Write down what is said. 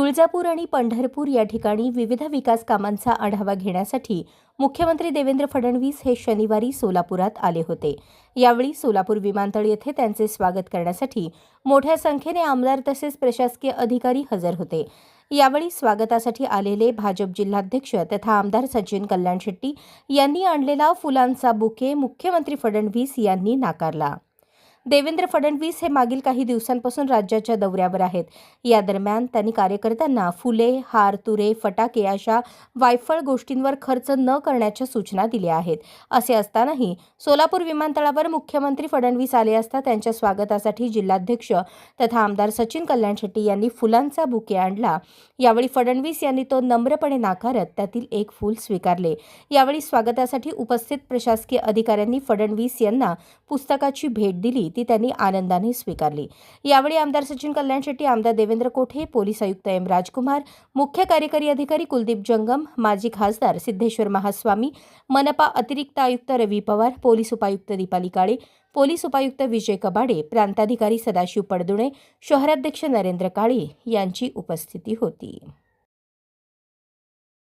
तुळजापूर आणि पंढरपूर या ठिकाणी विविध विकास कामांचा आढावा घेण्यासाठी मुख्यमंत्री देवेंद्र फडणवीस हे शनिवारी सोलापुरात आले होते. यावेळी सोलापूर विमानतळ येथे त्यांचे स्वागत करण्यासाठी मोठ्या संख्येने आमदार तसेच प्रशासकीय अधिकारी हजर होते. यावेळी स्वागतासाठी आलेले भाजप जिल्हाध्यक्ष तथा आमदार सचिन कल्याण शेट्टी यांनी आणलेला फुलांचा बुके मुख्यमंत्री फडणवीस यांनी नाकारला. देवेंद्र फडणवीस हे मागील काही दिवसांपासून राज्याच्या दौऱ्यावर आहेत. या दरम्यान त्यांनी कार्यकर्त्यांना फुले हार तुरे फटाके अशा वायफळ गोष्टींवर खर्च न करण्याच्या सूचना दिल्या आहेत. असे असतानाही सोलापूर विमानतळावर मुख्यमंत्री फडणवीस आले असता त्यांच्या स्वागतासाठी जिल्हाध्यक्ष तथा आमदार सचिन कल्याण शेट्टी यांनी फुलांचा बुके आणला. यावेळी फडणवीस यांनी तो नम्रपणे नाकारत त्यातील एक फूल स्वीकारले. यावेळी स्वागतासाठी उपस्थित प्रशासकीय अधिकाऱ्यांनी फडणवीस यांना पुस्तकाची भेट दिली. ती त्यांनी आनंदाने स्वीकारली. यावेळी आमदार सचिन कल्याण शेट्टी आमदार देवेंद्र कोठे पोलीस आयुक्त एम राजकुमार मुख्य कार्यकारी अधिकारी कुलदीप जंगम माजी खासदार सिद्धेश्वर महास्वामी मनपा अतिरिक्त आयुक्त रवी पवार पोलीस उपायुक्त दीपाली काळे पोलीस उपायुक्त विजय कबाडे प्रांताधिकारी सदाशिव पडदुणे शहराध्यक्ष नरेंद्र काळे यांची उपस्थिती होती.